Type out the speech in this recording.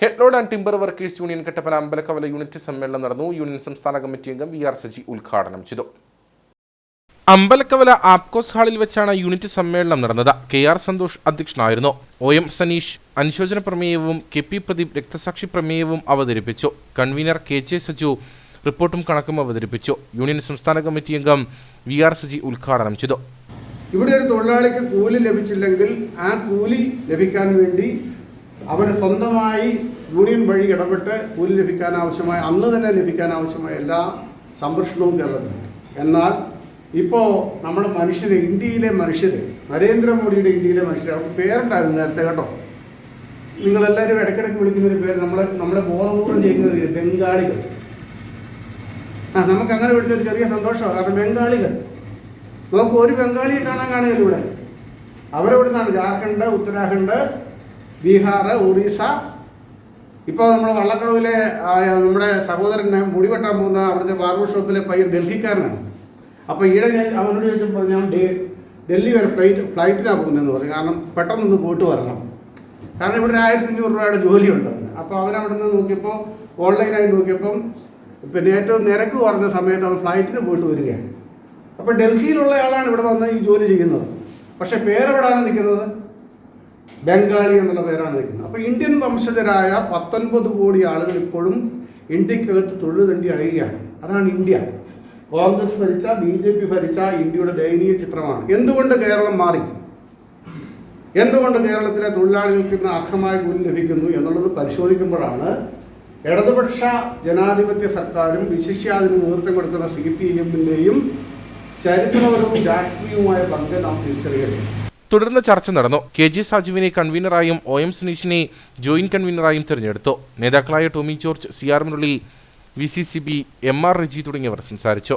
Headload and timber workers union Kattappana Ambalakkavala unit സമ്മേളനം നടന്നു. Union സംസ്ഥാന കമ്മിറ്റി അംഗം വി ആർ സജി ഉദ്ഘാടനം ചെയ്തു. അമ്പലക്കവല ആപ്കോസ് ഹാളിൽ വെച്ചാണ് യൂണിറ്റ് സമ്മേളനം നടന്നത്. കെ ആർ സന്തോഷ് അധ്യക്ഷനായിരുന്നു. ഒ എം സനീഷ് അനുശോചന പ്രമേയവും കെ പി പ്രദീപ് രക്തസാക്ഷി പ്രമേയവും അവതരിപ്പിച്ചു. കൺവീനർ കെ ജെ സജു റിപ്പോർട്ടും കണക്കും അവതരിപ്പിച്ചു. യൂണിയൻ സംസ്ഥാന കമ്മിറ്റി അംഗം വി ആർ സജി ഉദ്ഘാടനം ചെയ്തു. ഇവിടെ ഒരു തൊഴിലാളിക്ക് കൂലി ലഭിച്ചില്ലെങ്കിൽ ആ കൂലി ലഭിക്കാൻ വേണ്ടി അവന് സ്വന്തമായി യൂണിയൻ വഴി ഇടപെട്ട് കൂലി ലഭിക്കാൻ ആവശ്യമായ അന്ന് തന്നെ ലഭിക്കാൻ ആവശ്യമായ എല്ലാ സംരക്ഷണവും കേരളത്തിലുണ്ട്. എന്നാൽ ഇപ്പോൾ നമ്മുടെ മനുഷ്യർ ഇന്ത്യയിലെ മനുഷ്യര് നരേന്ദ്രമോദിയുടെ ഇന്ത്യയിലെ മനുഷ്യർ അവർക്ക് പേരുണ്ടായിരുന്നു നേരത്തെ കേട്ടോ. നിങ്ങളെല്ലാവരും ഇടയ്ക്കിടയ്ക്ക് വിളിക്കുന്ന ഒരു പേര് നമ്മളെ നമ്മളെ ബോധപൂർവം ചെയ്യുന്ന ബംഗാളികൾ. ആ നമുക്ക് അങ്ങനെ വിളിച്ചൊരു ചെറിയ സന്തോഷമാണ്. കാരണം ബംഗാളികൾ. നമുക്ക് ഒരു ബംഗാളിയെ കാണാൻ കാണുകയില്ല ഇവിടെ. അവരെവിടെ ജാർഖണ്ഡ് ഉത്തരാഖണ്ഡ് ബീഹാർ ഒറീസ. ഇപ്പോൾ നമ്മൾ വള്ളക്കടവിലെ നമ്മുടെ സഹോദരനെ മുടി വെട്ടാൻ പോകുന്ന അവിടുത്തെ ബാർബർ ഷോപ്പിലെ പയ്യൻ ഡൽഹിക്കാരനാണ്. അപ്പോൾ ഈടെ ഞാൻ അവനോട് ചോദിച്ചപ്പോൾ ഞാൻ ഡൽഹി വരെ ഫ്ലൈറ്റ് ഫ്ലൈറ്റിനാണ് പോകുന്നതെന്ന് പറഞ്ഞു. കാരണം പെട്ടെന്നൊന്ന് പോയിട്ട് വരണം. കാരണം ഇവിടെ ഒരു ആയിരത്തി അഞ്ഞൂറ് രൂപയുടെ ജോലിയുണ്ട് അതിന് അപ്പോൾ അവനവിടെ നിന്ന് നോക്കിയപ്പോൾ ഓൺലൈനായി നോക്കിയപ്പം പിന്നെ ഏറ്റവും നിരക്ക് കുറഞ്ഞ സമയത്ത് അവൻ ഫ്ലൈറ്റിന് പോയിട്ട് വരികയാണ്. അപ്പോൾ ഡൽഹിയിലുള്ള ആളാണ് ഇവിടെ വന്ന് ഈ ജോലി ചെയ്യുന്നത്. പക്ഷേ പേരെവിടാണ് നിൽക്കുന്നത്? ബംഗാളി എന്നുള്ള പേരാണ് നിൽക്കുന്നത്. അപ്പോൾ ഇന്ത്യൻ വംശജരായ പത്തൊൻപത് കോടി ആളുകൾ ഇപ്പോഴും ഇന്ത്യക്കകത്ത് തൊഴിൽ തണ്ടി അഴിയുകയാണ് അതാണ് ഇന്ത്യ. കോൺഗ്രസ് ഭരിച്ച ബി ജെ പി ഭരിച്ച ഇന്ത്യയുടെ ദയനീയ ചിത്രമാണ്. എന്തുകൊണ്ട് കേരളം മാറി? എന്തുകൊണ്ട് കേരളത്തിലെ തൊഴിലാളികൾക്ക് ഇന്ന് അർഹമായ കൂലി ലഭിക്കുന്നു എന്നുള്ളത് പരിശോധിക്കുമ്പോഴാണ് ഇടതുപക്ഷ ജനാധിപത്യ സർക്കാരും വിശിഷ്യാതിന് നേതൃത്വം കൊടുക്കുന്ന സി പി എമ്മിന്റെയും ചരിത്രപരവും രാഷ്ട്രീയവുമായ പങ്ക് നാം തിരിച്ചറിയണം തുടർന്ന് ചർച്ച നടന്നു. കെ ജി സാജുവിനെ കൺവീനറായും ഒ എം സുനീഷിനെ ജോയിന്റ് കൺവീനറായും തിരഞ്ഞെടുത്തു. നേതാക്കളായ Tomy George C R Murali V C C B M R Reji തുടങ്ങിയവർ സംസാരിച്ചു.